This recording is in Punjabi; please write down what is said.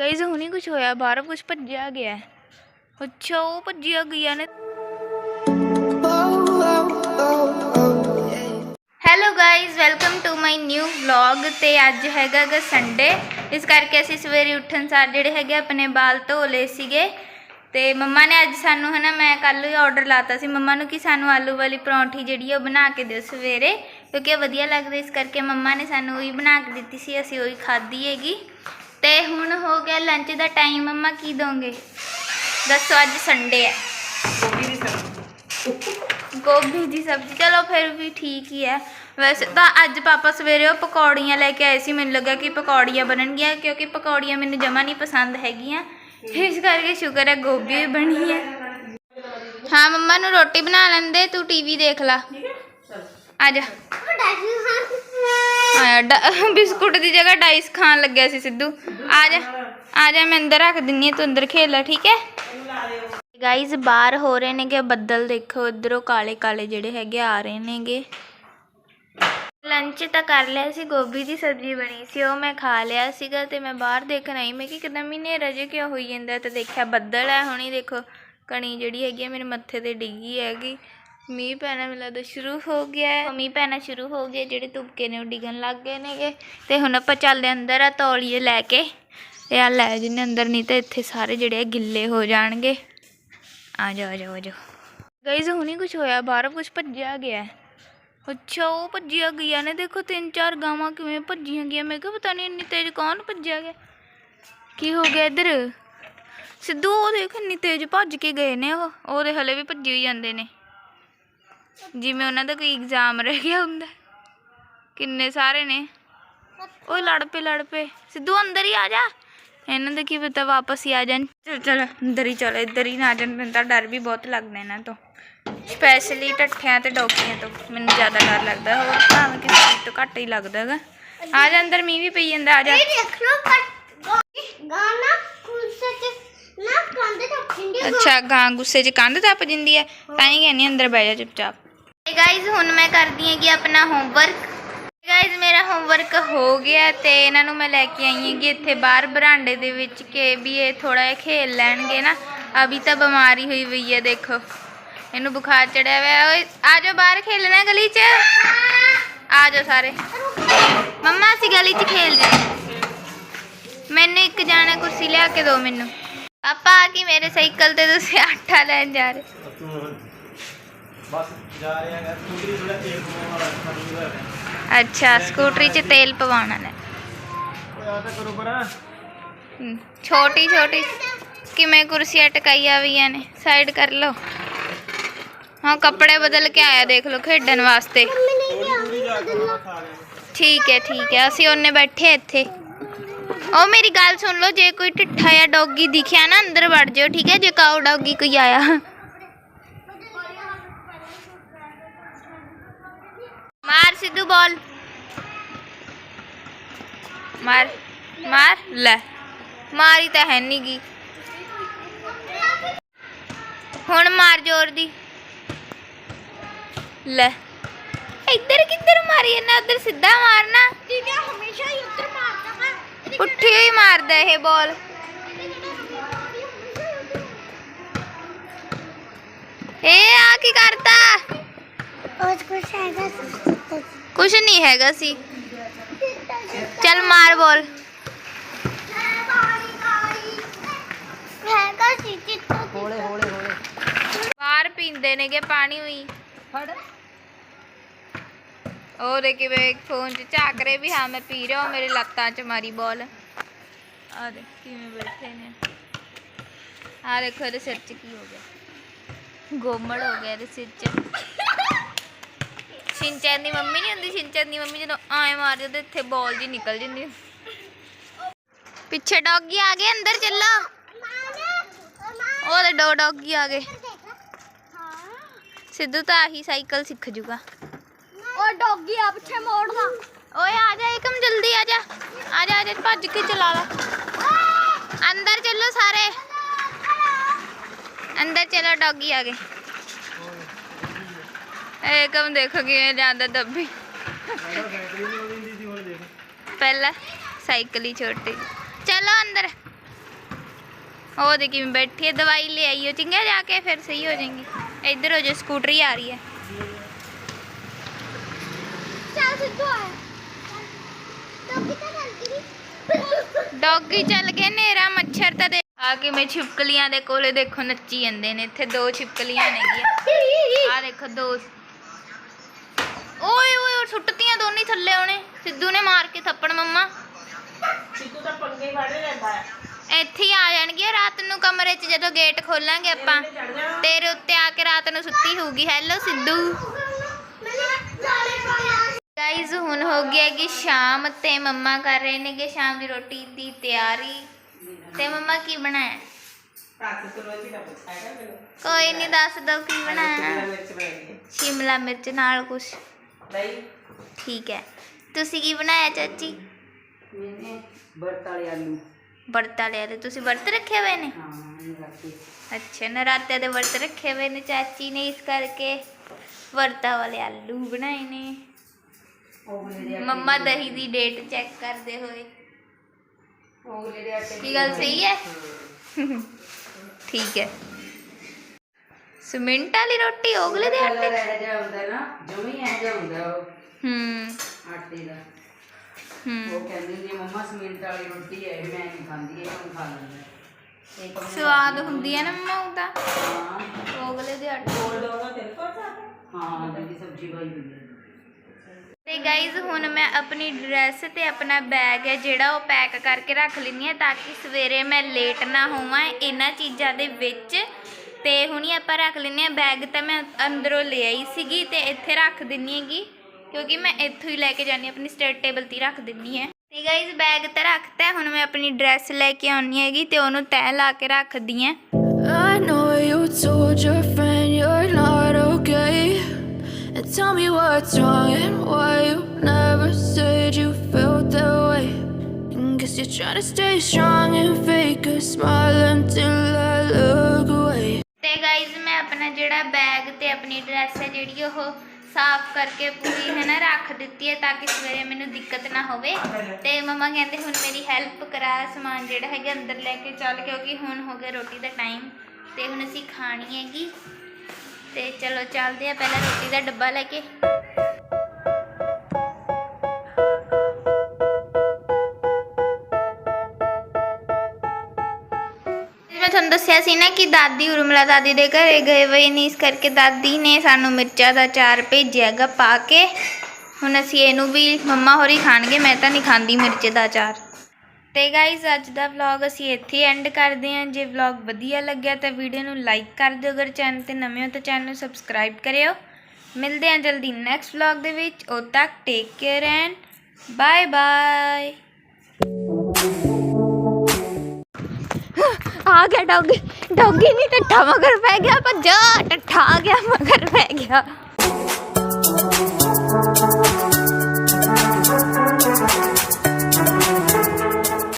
ਗਾਇਜ਼ ਹੁਣੀ ਕੁਝ ਹੋਇਆ, ਬਾਹਰ ਕੁਝ ਭੱਜਿਆ ਗਿਆ। ਅੱਛਾ, ਉਹ ਭੱਜਿਆ ਗਿਆ ਨੇ। Hello guys welcome to my new vlog ਤੇ ਅੱਜ ਹੈਗਾ ਸੰਡੇ ਇਸ ਕਰਕੇ ਅਸੀਂ ਸਵੇਰੇ ਉੱਠਣ ਸਾਰ ਜਿਹੜੇ ਹੈਗੇ ਆਪਣੇ ਬਾਲ ਧੋ ਲਏ ਸੀਗੇ। ਤੇ ਮੰਮਾ ਨੇ ਅੱਜ ਸਾਨੂੰ ਹਨਾ, ਮੈਂ ਕੱਲ ਹੀ ਆਰਡਰ ਲਾਤਾ ਸੀ। ਮੰਮਾ ਨੂੰ ਕਿ ਸਾਨੂੰ ਆਲੂ ਵਾਲੀ ਪਰੌਂਠੀ ਜਿਹੜੀ ਉਹ ਬਣਾ ਕੇ ਦਿਓ ਸਵੇਰੇ। ਕਿਉਂਕਿ ਇਹ ਵਧੀਆ ਲੱਗਦਾ, ਇਸ ਕਰਕੇ ਮੰਮਾ ਨੇ ਸਾਨੂੰ ਉਹੀ ਬਣਾ ਕੇ ਦਿੱਤੀ ਸੀ, ਅਸੀਂ ਉਹੀ ਖਾਧੀ ਹੈਗੀ। ਤੇ ਹੁਣ ਹੋ ਗਿਆ ਲੰਚ ਦਾ ਟਾਈਮ ਮੰਮਾ ਕੀ ਦੋਗੇ? ਦੱਸੋ ਅੱਜ ਸੰਡੇ ਹੈ। ਗੋਭੀ ਦੀ ਸਬਜ਼ੀ। ਚਲੋ ਫਿਰ ਵੀ ਠੀਕ ਹੀ ਹੈ। ਵੈਸੇ ਤਾਂ ਅੱਜ ਪਾਪਾ ਸਵੇਰੇ ਉਹ ਪਕੌੜੀਆਂ ਲੈ ਕੇ ਆਏ ਸੀ ਮੈਨੂੰ ਲੱਗਾ ਕਿ ਪਕੌੜੀਆਂ ਬਣਨਗੀਆਂ ਕਿਉਂਕਿ ਪਕੌੜੀਆਂ ਮੈਨੂੰ ਜਮਾ ਨਹੀਂ ਪਸੰਦ ਹੈਗੀਆਂ। ਇਸ ਕਰਕੇ ਸ਼ੁਕਰ ਹੈ ਗੋਭੀ ਵੀ ਬਣੀ ਹੈ। ਹਾਂ ਮੰਮਾ ਨੂੰ ਰੋਟੀ ਬਣਾ ਲੈਂਦੇ ਤੂੰ ਟੀਵੀ ਦੇਖ ਲਾ। ਆ ਜਾ। ਆਇਆ, ਡ- ਬਿਸਕੁਟ ਦੀ ਜਗ੍ਹਾ ਡਾਈਸ ਖਾਣ ਲੱਗਿਆ ਸੀ ਸਿੱਧੂ। ਆ ਜਾ ਆ ਜਾ, ਮੈਂ ਅੰਦਰ ਰੱਖ ਦਿੰਨੀ ਆ, ਤੂੰ ਅੰਦਰ ਖੇਲ ਲੈ, ਠੀਕ ਹੈ? ਗਾਈਜ਼ ਬਾਹਰ ਹੋ ਰਹੇ ਨੇਗੇ, ਬੱਦਲ ਦੇਖੋ, ਇਧਰੋਂ ਕਾਲੇ ਕਾਲੇ ਜਿਹੜੇ ਹੈਗੇ ਆ ਰਹੇ ਨੇਗੇ। ਲੰਚ ਤਾਂ ਕਰ ਲਿਆ ਸੀ, ਗੋਭੀ ਦੀ ਸਬਜ਼ੀ ਬਣੀ ਸੀ, ਉਹ ਮੈਂ ਖਾ ਲਿਆ ਸੀਗਾ ਤੇ ਮੈਂ ਬਾਹਰ ਦੇਖਣ ਆਈ, ਮੈਂ ਕਿ ਕਿਦਾਂ ਹਨੇਰਾ ਜਿਹਾ ਕਿਉਂ ਹੋਈ ਜਾਂਦਾ, ਤੇ ਦੇਖਿਆ ਬੱਦਲ ਹੈ, ਹੁਣੀ ਦੇਖੋ, ਕਣੀ ਜਿਹੜੀ ਹੈਗੀ ਆ, ਮੇਰੇ ਮੱਥੇ ਤੇ ਡਿੱਗੀ ਹੈਗੀ। ਮੀਂਹ ਪੈਣਾ ਮੈਨੂੰ ਲੱਗਦਾ ਸ਼ੁਰੂ ਹੋ ਗਿਆ ਹੈ। ਮੀਂਹ ਪੈਣਾ ਸ਼ੁਰੂ ਹੋ ਗਿਆ, ਜਿਹੜੇ ਤੁਪਕੇ ਨੇ ਉਹ ਡਿੱਗਣ ਲੱਗ ਗਏ ਨੇਗੇ। ਤੇ ਹੁਣ ਆਪਾਂ ਚੱਲਦੇ ਅੰਦਰ ਆ ਤੌਲੀਏ ਲੈ ਕੇ। ਤੇ ਆ ਲੈ ਜਿੰਨੇ ਅੰਦਰ, ਨਹੀਂ ਤੇ ਇੱਥੇ ਸਾਰੇ ਜਿਹੜੇ ਆ ਗਿੱਲੇ ਹੋ ਜਾਣਗੇ। ਆ ਜਾਓ ਆ ਜਾਓ ਆ ਜਾਓ। ਗਾਈਜ਼ ਹੁਣੀ ਕੁਝ ਹੋਇਆ, ਬਾਹਰ ਕੁਝ ਭੱਜਿਆ ਗਿਆ ਅੱਛਾ, ਉਹ ਭੱਜਿਆ ਗਿਆ ਨੇ। ਦੇਖੋ, ਤਿੰਨ ਚਾਰ ਗਾਵਾਂ ਕਿਵੇਂ ਭੱਜੀਆਂ ਗਈਆਂ। ਮੈਂ ਕਿਹਾ ਪਤਾ ਨਹੀਂ ਇੰਨੀ ਤੇਜ਼ ਕੌਣ ਭੱਜਿਆ ਗਿਆ। ਕੀ ਹੋ ਗਿਆ ਇੱਧਰ? ਸਿੱਧੂ, ਉਹ ਦੇਖ, ਇੰਨੀ ਤੇਜ਼ ਭੱਜ ਕੇ ਗਏ ਨੇ ਉਹ। ਉਹਦੇ ਹਲੇ ਵੀ ਭੱਜੀ ਹੀ ਜਾਂਦੇ ਨੇ। ਜਿਵੇਂ ਉਹਨਾਂ ਦਾ ਕੋਈ ਐਗਜ਼ਾਮ ਰਹਿ ਗਿਆ ਹੁੰਦਾ। ਕਿੰਨੇ ਸਾਰੇ ਨੇ। ਓਏ ਲੜ ਪਏ ਲੜ ਪਏ। ਸਿੱਧੂ ਅੰਦਰ ਹੀ ਆ ਜਾ। ਇਹਨਾਂ ਦੇ ਕੀ ਪਤਾ ਵਾਪਸ ਹੀ ਆ ਜਾਣ। ਚਲ ਚਲ, ਅੰਦਰ ਹੀ ਚਲ, ਇੱਧਰ ਹੀ ਨਾ ਜਾਣ। ਮੈਨੂੰ ਤਾਂ ਡਰ ਵੀ ਬਹੁਤ ਲੱਗਦਾ ਇਹਨਾਂ ਤੋਂ। ਸਪੈਸ਼ਲੀ ਟੱਠਿਆਂ ਤੇ ਡੋਕੀਆਂ ਤੋਂ। ਮੈਨੂੰ ਜ਼ਿਆਦਾ ਡਰ ਲੱਗਦਾ। ਹੋਰ ਭਾਵੇਂ ਕਿਸੇ ਚੀਜ਼ ਤੋਂ ਘੱਟ ਹੀ ਲੱਗਦਾ ਹੈਗਾ। ਆ ਜਾ, ਅੰਦਰ ਮੀਂਹ ਵੀ ਪਈ ਜਾਂਦਾ, ਆ ਜਾ। ਦੇਖ ਲੋ ਗਾਣਾ ਤਾਂ ਅੱਛਾ ਗਾਂ ਗੁੱਸੇ 'ਚ ਕੰਧ ਟੱਪ ਜਿੰਦੀ ਹੈ ਤਾਂ ਹੀ ਕਹਿੰਦੀ ਅੰਦਰ ਬਹਿ ਜਾ ਚੁੱਪਚਾਪ। Hey ਗਾਇਜ਼ ਹੁਣ ਮੈਂ ਕਰਦੀ ਹੈਗੀ ਆਪਣਾ ਹੋਮਵਰਕ ਗਾਇਜ਼ ਮੇਰਾ ਹੋਮਵਰਕ ਹੋ ਗਿਆ ਤੇ ਇਹਨਾਂ ਨੂੰ ਮੈਂ ਲੈ ਕੇ ਆਈ ਹੈਗੀ ਇੱਥੇ ਬਾਹਰ ਬਰਾਂਡੇ ਦੇ ਵਿੱਚ ਕਿ ਵੀ ਇਹ ਥੋੜਾ ਜਿਹਾ ਖੇਲ ਲੈਣਗੇ ਨਾ। ਅਭੀ ਤਾਂ ਬਿਮਾਰੀ ਹੋਈ ਹੋਈ ਹੈ ਦੇਖੋ। ਇਹਨੂੰ ਬੁਖਾਰ ਚੜਿਆ ਹੋਇਆ ਓਏ ਆ ਜਾਓ ਬਾਹਰ ਖੇਲਣਾ ਗਲੀ 'ਚ। ਆ ਜਾਓ ਸਾਰੇ। ਮੰਮਾ ਅਸੀਂ ਗਲੀ 'ਚ ਖੇਲਦੇ ਹਾਂ। ਮੈਨੂੰ ਇੱਕ ਜਾਣਾ ਕੁਰਸੀ ਲਿਆ ਕੇ ਦਿਓ ਮੈਨੂੰ। ਪਾਪਾ ਆ ਕਿ ਮੇਰੇ ਸਾਈਕਲ ਤੇ ਤੁਸੀਂ ਆਟਾ ਲੈਣ ਜਾ ਰਹੇ ਬਸ ਜਾ ਰਹੇ ਹੈਗਾ ਸਕੂਟਰੀ ਥੋੜਾ ਤੇਲ ਪਵਾਉਣ ਵਾਲਾ ਖੜੀ ਹੋਇਆ ਅੱਛਾ ਸਕੂਟਰੀ 'ਚ ਤੇਲ ਪਵਾਉਣਾ ਲੈ ਓਏ ਆ ਤਾਂ ਕਰੋ ਪਰਾਂ ਹਮ, ਛੋਟੀ ਛੋਟੀ ਕਿਵੇਂ ਕੁਰਸੀਆਂ ਟਕਾਈਆਂ ਹੋਈਆਂ ਨੇ ਸਾਈਡ ਕਰ ਲਓ ਹਾਂ ਕੱਪੜੇ ਬਦਲ ਕੇ ਆਇਆ ਦੇਖ ਲਓ ਖੇਡਣ ਵਾਸਤੇ ਪੂਰੀ ਜਾ ਕੇ ਉਹ ਖਾ ਲਿਆ ਠੀਕ ਹੈ ਠੀਕ ਹੈ ਅਸੀਂ ਉਹਨੇ ਬੈਠੇ ਹਾਂ ਇੱਥੇ ਉਹ ਮੇਰੀ ਗੱਲ ਸੁਣ ਲਓ ਜੇ ਕੋਈ ਢਿੱਠਾ ਜਾਂ ਡੌਗੀ ਦਿਖਿਆ ਨਾ ਅੰਦਰ ਵੜ ਜਾਓ ਠੀਕ ਹੈ ਜੇ ਕਾਉ ਡੌਗੀ ਕੋਈ ਆਇਆ ਮਾਰ ਸਿੱਧੂ ਬੋਲ ਮਾਰ ਮਾਰ ਲੈ ਮਾਰੀ ਤਾਂ ਹੈ ਨੀ ਗੀ ਹੁਣ ਮਾਰ ਜ਼ੋਰ ਦੀ ਲੈ ਇੱਧਰ ਕਿੱਧਰ ਮਾਰੀ ਇਹਨਾਂ ਉੱਧਰ ਸਿੱਧਾ ਮਾਰਨਾ ਦੀਦੀ ਹਮੇਸ਼ਾ ਹੀ ਉੱਤਰ ਮਾਰਦਾ ਹੈ ਪੁੱਠੀ ਹੀ ਮਾਰਦਾ ਇਹ ਬਾਲ ਇਹ ਆ ਕੀ ਕਰਤਾ ਉਸ ਕੋ ਹੈਗਾ ਕੁਛ ਨਹੀਂ ਹੈਗਾ ਸੀ ਚੱਲ ਮਾਰ ਬਾਲ ਹੈਗਾ ਸੀ ਚਿੱਟਾ ਹੌਲੇ ਹੌਲੇ ਹੌਲੇ ਬਾਹਰ ਪੀਂਦੇ ਨੇਗੇ ਪਾਣੀ ਹੋਈ ਫੜ ਉਹ ਦੇ ਕਿਵੇਂ ਫੋਨ 'ਚ ਝਾਕ ਰਹੇ ਵੀ ਹਾਂ ਮੈਂ ਪੀ ਰਿਹਾ ਹਾਂ ਮੇਰੇ ਲੱਤਾਂ 'ਚ ਮਾਰੀ ਬਾਲ ਆ ਦੇ ਕਿਵੇਂ ਬੈਠੇ ਨੇ ਆ ਦੇਖੋ ਇਹਦੇ ਸਿਰ 'ਚ ਕੀ ਹੋ ਗਿਆ ਗੋਮੜ ਹੋ ਗਿਆ ਇਹਦੇ ਸਿਰ 'ਚ ਸ਼ਿੰਚੈਨ ਦੀ ਮੰਮੀ ਨਹੀਂ ਹੁੰਦੀ ਸ਼ਿੰਚੈਨ ਦੀ ਮੰਮੀ ਜਦੋਂ ਆਏ ਮਾਰ ਜਦੋਂ ਇੱਥੇ ਬਾਲ ਜੀ ਨਿਕਲ ਜਾਂਦੀ ਪਿੱਛੇ ਡੌਗੀ ਆ ਗਏ ਅੰਦਰ ਚੱਲੋ ਉਹਦੇ ਦੋ ਡੌਗੀ ਆ ਗਏ ਸਿੱਧੂ ਤਾਂ ਆਹੀ ਸਾਈਕਲ ਸਿੱਖ ਜੂਗਾ ਉਹ ਡੌਗੀ ਆ ਪਿੱਛੇ ਮੋੜਦਾ ਓਏ ਆ ਜਾ ਏਕਮ ਜਲਦੀ ਆ ਜਾ ਆ ਜਾ ਆ ਜਾ ਭੱਜ ਕੇ ਚਲਾ ਲਾ ਅੰਦਰ ਚੱਲੋ ਸਾਰੇ ਅੰਦਰ ਚਲੋ ਡੌਗੀ ਆ ਗਏ ਏਕਮ ਦੇਖੋ ਕਿਵੇਂ ਜਾਂਦਾ ਦੱਬੀ ਬੈਟਰੀ ਨਹੀਂ ਉਹਦੀ ਦੀ ਹੁਣ ਦੇਖ ਪਹਿਲਾਂ ਸਾਈਕਲ ਹੀ ਛੋਟੀ ਚਲੋ ਅੰਦਰ ਉਹ ਦੇ ਕਿਵੇਂ ਬੈਠੀ ਹੈ ਦਵਾਈ ਲੈ ਆਈਓ ਚੰਗਾ ਜਾ ਕੇ ਫਿਰ ਸਹੀ ਹੋ ਜਾਏਗੀ ਇੱਧਰ ਹੋ ਜਾ ਸਕੂਟਰੀ ਆ ਰਹੀ ਹੈ ਚੱਲ ਸਿੱਧੂ ਆ ਤੋ ਕਿੱਥੇ ਚੱਲ ਗਈ ਡੌਗੀ ਚੱਲ ਗਏ ਨੇਰਾ ਮੱਛਰ ਤਾਂ ਦੇ ਆ ਕੇ ਮੈਂ ਛਿਪਕਲੀਆਂ ਦੇ ਕੋਲੇ ਦੇਖੋ ਨੱਚੀ ਜਾਂਦੇ ਨੇ। ਇੱਥੇ ਦੋ ਛਿਪਕਲੀਆਂ ਨੇਗੀਆਂ। ਆ ਦੇਖੋ ਦੋ। ਓਏ ਓਏ ਉਹ ਸੁੱਟਤੀਆਂ ਦੋਨੀ ਥੱਲੇ ਉਹਨੇ। ਸਿੱਧੂ ਨੇ ਮਾਰ ਕੇ ਥੱਪੜ ਮੰਮਾ। ਸਿੱਧੂ ਤਾਂ ਪੰਗੇ ਫੜ ਲੈਂਦਾ ਹੈ। ਇੱਥੇ ਹੀ ਆ ਜਾਣਗੀਆਂ ਰਾਤ ਨੂੰ ਕਮਰੇ 'ਚ ਜਦੋਂ ਗੇਟ ਖੋਲਾਂਗੇ ਆਪਾਂ। ਤੇਰੇ ਉੱਤੇ ਆ ਕੇ ਰਾਤ ਨੂੰ ਸੁੱਤੀ ਹੋਊਗੀ। ਹੈਲੋ ਸਿੱਧੂ। ਮੈਨੂੰ ਨਾਲੇ ਪਾਇਆ ਗਾਈਜ਼ ਹੁਣ ਹੋ ਗਿਆ ਕਿ ਸ਼ਾਮ ਤੇ ਮੰਮਾ ਕਰ ਰਹੇ ਨੇਗੇ ਸ਼ਾਮ ਦੀ ਰੋਟੀ ਦੀ ਤਿਆਰੀ। ਤੇ ਮੰਮਾ ਕੀ ਬਣਾਇਆ? ਰਾਤ ਤੋਂ ਰੋਜ਼ ਹੀ ਨਾ ਪੁੱਛਾਏਗਾ ਮੈਨੂੰ ਕੋਈ ਨਹੀਂ ਦੱਸ ਦੋ ਕੀ ਬਣਾਇਆ। ਮਿਰਚ ਬਣਾਈ ਸ਼ਿਮਲਾ ਮਿਰਚ ਨਾਲ ਕੁਛ। ਨਹੀਂ ਠੀਕ ਹੈ। ਤੁਸੀਂ ਕੀ ਬਣਾਇਆ ਚਾਚੀ? ਮੈਨੇ ਵਰਤ ਵਾਲੇ ਆਲੂ। ਵਰਤ ਵਾਲੇ ਤੇ ਤੁਸੀਂ ਵਰਤ ਰੱਖੇ ਹੋਏ ਨੇ? ਹਾਂ ਇਹ ਰਾਤੀ ਅੱਛਾ ਨਰਾਤੇ ਦੇ ਵਰਤ ਰੱਖੇ ਹੋਏ ਨੇ ਚਾਚੀ ਨੇ ਇਸ ਕਰਕੇ ਵਰਤਾਂ ਵਾਲੇ ਆਲੂ ਬਣਾਏ ਨੇ। ਦੇ ਮੰਮਾ ਦਹੀਂ ਦੀ ਡੇਟ ਚੈੱਕ ਕਰਦੇ ਹੋਏ। ਦੇ ਆਟੇ ਕੀ ਗੱਲ ਸਹੀ ਹੈ? ਠੀਕ ਹੈ। ਸਿਮਿੰਟ ਵਾਲੀ ਰੋਟੀ ਓਗਲੇ ਦੇ ਆਟੇ ਕਲਰ ਇਹ ਜਿਹਾ ਹੁੰਦਾ ਨਾ ਜਮੀ ਇਹ ਜਿਹਾ ਹੁੰਦਾ ਉਹ। ਹੂੰ। ਆਟੇ ਦਾ। ਹੂੰ। ਉਹ ਕਹਿੰਦੀ ਹੁੰਦੀ ਮੰਮਾ ਸਮਿੰਟ ਵਾਲੀ ਰੋਟੀ ਹੈ ਮੈਂ ਨਹੀਂ ਖਾਂਦੀ ਇਹ ਹੁਣ ਖਾ ਲੈਂਦਾ ਇਹ ਸਵਾਦ ਹੁੰਦੀ ਹੈ ਨਾ ਮੰਮਾ ਉਹਦਾ ਹਾਂ। ਓਗਲੇ ਦੇ ਆਟੇ। ਕੋਲ ਦੋਗਾ ਤੇਰੇ ਕੋਲ ਚਾਹ ਹਾਂ ਜਿਹੜੀ ਸਬਜ਼ੀ ਪਾਈ ਹੁੰਦੀ ਹੈ। ਗਾਈਜ਼ ਹੁਣ ਮੈਂ ਆਪਣੀ ਡਰੈਸ ਤੇ ਆਪਣਾ ਬੈਗ ਹੈ ਜਿਹੜਾ ਉਹ ਪੈਕ ਕਰਕੇ ਰੱਖ ਲੈਂਦੀ ਹਾਂ ਤਾਂ ਕਿ ਸਵੇਰੇ ਮੈਂ ਲੇਟ ਨਾ ਹੋਵਾਂ ਇਹਨਾਂ ਚੀਜ਼ਾਂ ਦੇ ਵਿੱਚ। ਤੇ ਹੁਣੀ ਆਪਾਂ ਰੱਖ ਲੈਂਦੇ ਹਾਂ ਬੈਗ ਤਾਂ ਮੈਂ ਅੰਦਰੋਂ ਲੈ ਆਈ ਸੀਗੀ ਤੇ ਇੱਥੇ ਰੱਖ ਦਿੰਨੀ ਹੈਗੀ, ਕਿਉਂਕਿ ਮੈਂ ਇੱਥੋਂ ਹੀ ਲੈ ਕੇ ਜਾਣੀ ਆਪਣੀ ਸਟੇਟ ਟੇਬਲ ਤੇ ਰੱਖ ਦਿੰਨੀ ਹੈ। ਤੇ ਗਾਈਜ਼ ਬੈਗ ਤਾਂ ਰੱਖਤਾ ਹੁਣ ਮੈਂ ਆਪਣੀ ਡਰੈਸ ਲੈ ਕੇ ਆਉਣੀ ਹੈਗੀ ਤੇ ਉਹਨੂੰ ਤੈਅ ਲਾ ਕੇ ਰੱਖਦੀ ਹਾਂ। I know you told your tell me what's wrong and why you never said you felt that way. And guess you're trying to stay strong and fake a smile until I look away. ਤੇ ਗਾਈਜ਼ ਮੈਂ ਆਪਣਾ ਜਿਹੜਾ ਬੈਗ ਤੇ ਆਪਣੀ ਡਰੈਸ ਹੈ ਜਿਹੜੀ ਉਹ ਸਾਫ਼ ਕਰਕੇ ਪੂਰੀ, ਹੈ ਨਾ, ਰੱਖ ਦਿੱਤੀ ਹੈ ਤਾਂ ਕਿ ਸਵੇਰੇ ਮੈਨੂੰ ਦਿੱਕਤ ਨਾ ਹੋਵੇ ਤੇ ਮਮਾ ਕਹਿੰਦੇ ਹੁਣ ਮੇਰੀ ਹੈਲਪ ਕਰਾ, ਸਮਾਨ ਜਿਹੜਾ ਹੈਗਾ ਅੰਦਰ ਲੈ ਕੇ ਚੱਲ, ਕਿਉਂਕਿ ਹੁਣ ਹੋ ਗਿਆ ਰੋਟੀ ਦਾ ਟਾਈਮ ਤੇ ਹੁਣ ਅਸੀਂ ਖਾਣੀ ਹੈਗੀ ਤੇ ਚਲੋ ਚੱਲਦੇ ਆ ਪਹਿਲਾਂ ਰੋਟੀ ਦਾ ਡੱਬਾ ਲੈ ਕੇ। ਮੈਂ ਤੁਹਾਨੂੰ ਦੱਸਿਆ ਸੀ ਨਾ ਕਿ ਦਾਦੀ ਉਰਮਲਾ ਦਾਦੀ ਦੇ ਘਰੇ ਗਏ ਹੋਏ ਨੇ, ਇਸ ਕਰਕੇ ਦਾਦੀ ਨੇ ਸਾਨੂੰ ਮਿਰਚਾਂ ਦਾ ਚਾਰ ਭੇਜਿਆਗਾ ਪਾ ਕੇ। ਹੁਣ ਅਸੀਂ ਇਹਨੂੰ ਵੀ ਮੰਮਾ ਹੋਰੀ ਖਾਣਗੇ, ਮੈਂ ਤਾਂ ਨਹੀਂ ਖਾਂਦੀ ਮਿਰਚ ਦਾ ਚਾਰ ਅਤੇ ਗਾਈਜ਼ ਅੱਜ ਦਾ ਵਲੌਗ ਅਸੀਂ ਇੱਥੇ ਐਂਡ ਕਰਦੇ ਹਾਂ। ਜੇ ਵਲੌਗ ਵਧੀਆ ਲੱਗਿਆ ਤਾਂ ਵੀਡੀਓ ਨੂੰ ਲਾਈਕ ਕਰ ਦਿਓ। ਅਗਰ ਚੈਨਲ ਤੇ ਨਵੇਂ ਹੋ ਤਾਂ ਚੈਨਲ ਨੂੰ ਸਬਸਕ੍ਰਾਈਬ ਕਰਿਓ। ਮਿਲਦੇ ਹਾਂ ਜਲਦੀ ਨੈਕਸਟ ਵਲੌਗ ਦੇ ਵਿੱਚ। ਉਦ ਤੱਕ take care and bye bye ਆ ਗਿਆ ਡੌਗੀ। ਡੌਗੀ ਨਹੀਂ, ਟੱਠਾ ਮਗਰ ਪੈ ਗਿਆ। ਭੱਜਾ ਟੱਠਾ ਆ ਗਿਆ, ਮਗਰ ਪੈ ਗਿਆ।